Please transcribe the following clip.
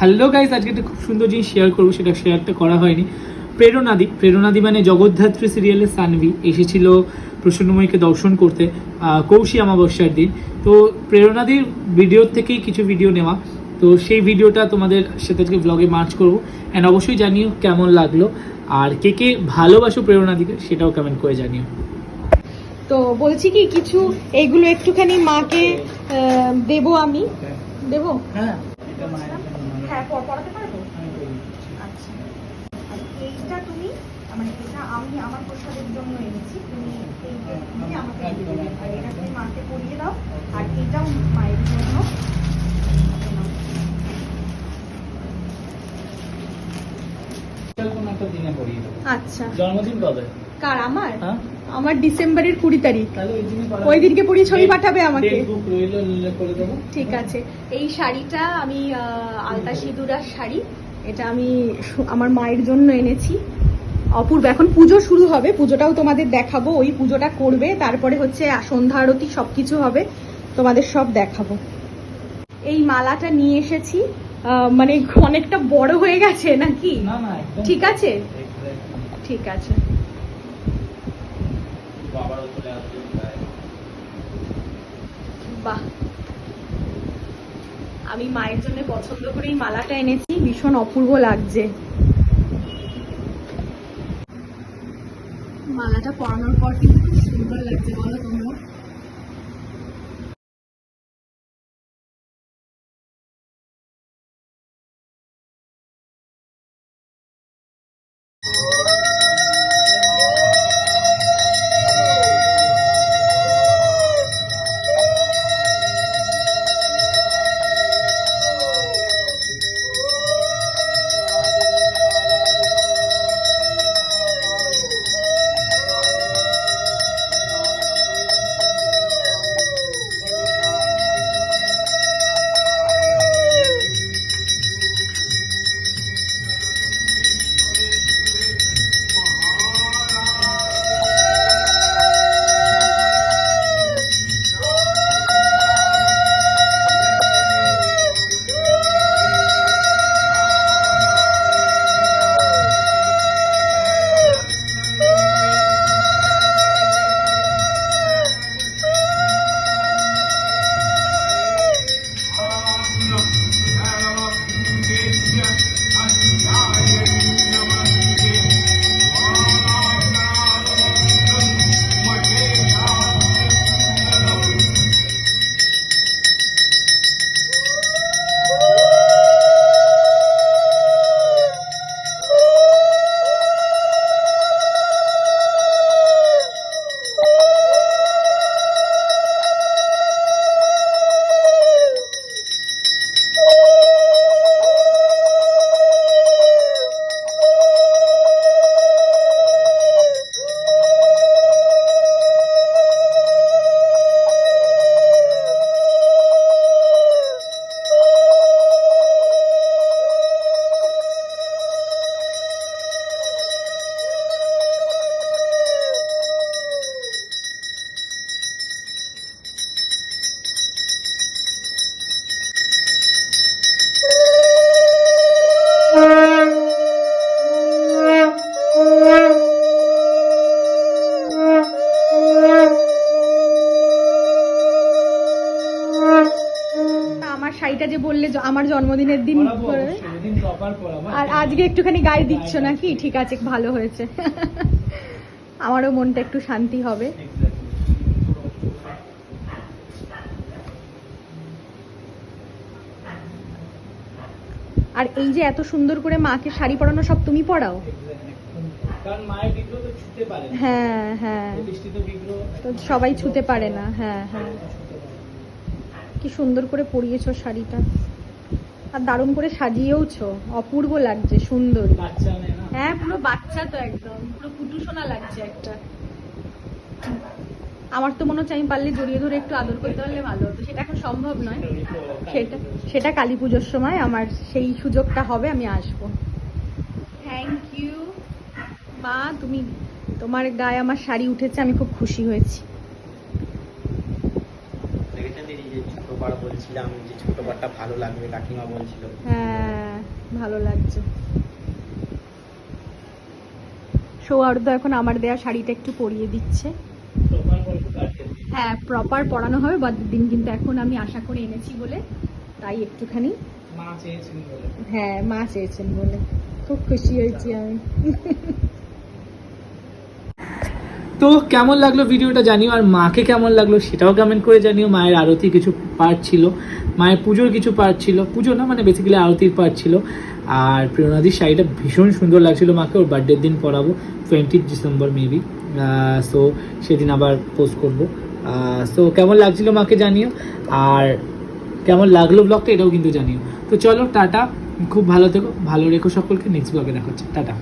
Hello guys আজকে একটা খুব সুন্দর জিনিস শেয়ার করব সেটা শেয়ারটা করা হয়নি। প্রেরণাদি প্রেরণাদি মানে জগদ্ধাত্রী সিরিয়ালের সানভি এসেছিল প্রসন্নময়ীকে দর্শন করতে কৌশী অমাবস্যার দিন। তো প্রেরণাদির ভিডিওর থেকেই কিছু ভিডিও নেওয়া। তো সেই ভিডিওটা তোমাদের সাথে আজকে ব্লগে মার্চ করব। অ্যান্ড অবশ্যই জানিও কেমন লাগল। আর কে কে ভালোবাসো প্রেরণাদিকে সেটাও কমেন্ট করে জানিও। তো বলছি কি কিছু এইগুলো একটুখানি মাকে দেবো আমি। দেবো? হ্যাঁ। প- পড়াতে পারব? আচ্ছা। এইটা তুমি মানে এটা আমি আমার প্রসাদের জন্য এনেছি। তুমি এইটা আমাকে আর এটা তুমি মাকে পরিয়ে দাও। আর এটাও মায়ের জন্য। আচ্ছা। জন্মদিন কবে? কার আমার? হ্যাঁ? আমার ডিসেম্বরের কুড়ি তারিখ। ওই দিনকে পরিয়ে ছবি পাঠাবে আমাকে। ঠিক আছে। এই শাড়িটা আমি আলতা সিঁদুরার শাড়ি। এটা আমি আমার মায়ের জন্য এনেছি। অপূর্ব এখন পুজো শুরু হবে। পুজোটাও তোমাদের দেখাবো। ওই পুজোটা করবে। তারপরে হচ্ছে সন্ধ্যা আরতি সব কিছু হবে। তোমাদের সব দেখাবো। এই মালাটা নিয়ে এসেছি। মানে অনেকটা বড় হয়ে গেছে নাকি? ঠিক আছে? ঠিক আছে। বাবারও চলে বাহ। আমি মায়ের জন্য পছন্দ করে এই মালাটা এনেছি, ভীষণ অপূর্ব লাগছে। মালাটা পরানোর পর কিন্তু খুব সুন্দর লাগছে শাড়িটা যে বললে আমার জন্মদিনের দিন। আর আজকে একটুখানি গায়ে দিচ্ছ নাকি? ঠিক আছে ভালো হয়েছে। আমারও মনটা একটু শান্তি হবে। আর এই যে এত সুন্দর করে মাকে শাড়ি পরানো সব তুমি পরাও? না। হ্যাঁ হ্যাঁ। তো সবাই ছুতে পারে না হ্যাঁ হ্যাঁ। কি সুন্দর করে পরিয়েছো শাড়িটা। আর দারুণ করে সাজিয়েওছ অপূর্ব লাগছে সুন্দর। বাচ্চা হ্যাঁ পুরো বাচ্চা তো একদম পুরো পুটুসোনা লাগছে একটা। আমার তো মনে হচ্ছে আমি পারলে জড়িয়ে ধরে একটু আদর করতে পারলে ভালো হতো। সেটা এখন সম্ভব নয়। সেটা সেটা কালী পুজোর সময় আমার সেই সুযোগটা হবে আমি আসব। থ্যাংক ইউ মা তুমি তোমার গায়ে আমার শাড়ি উঠেছে আমি খুব খুশি হয়েছি। বলছে বলছিলাম যে ছোট পাটটা ভালো লাগবে কাকিমা বলছিল। হ্যাঁ ভালো লাগছে। সৌহার্দ এখন আমার দেয়া শাড়িটা একটু পরিয়ে দিচ্ছে। হ্যাঁ প্রপার পরানো হবে বাদ দিন কিন্তু এখন আমি আশা করে এনেছি বলে তাই একটুখানি। মা চেয়েছেন বলে। হ্যাঁ মা চেয়েছেন বলে। খুব খুশি হয়েছি আমি। তো কেমন লাগল ভিডিওটা জানিও, আর মাকে কেমন লাগল সেটাও কমেন্ট করে জানিও। মায়ের আরতি কিছু পার্ট ছিল, মায়ের পুজোর কিছু পার্ট ছিল। পুজো না মানে বেসিক্যালি আরতির পার্ট ছিল। আর প্রেরণাদির শাড়িটা ভীষণ সুন্দর লাগছিল মাকে, ওর বার্থডের দিন পরাবো টোয়েন্টি ডিসেম্বর মেবি সো সেদিন আবার পোস্ট করব। সো কেমন লাগছিল মাকে জানিও, আর কেমন লাগল ব্লগটা এটাও কিন্তু জানিও। তো চলো, টাটা, খুব ভালো থেকো, ভালো রেখো সকলকে নেক্সট ব্লগে দেখা টাটা।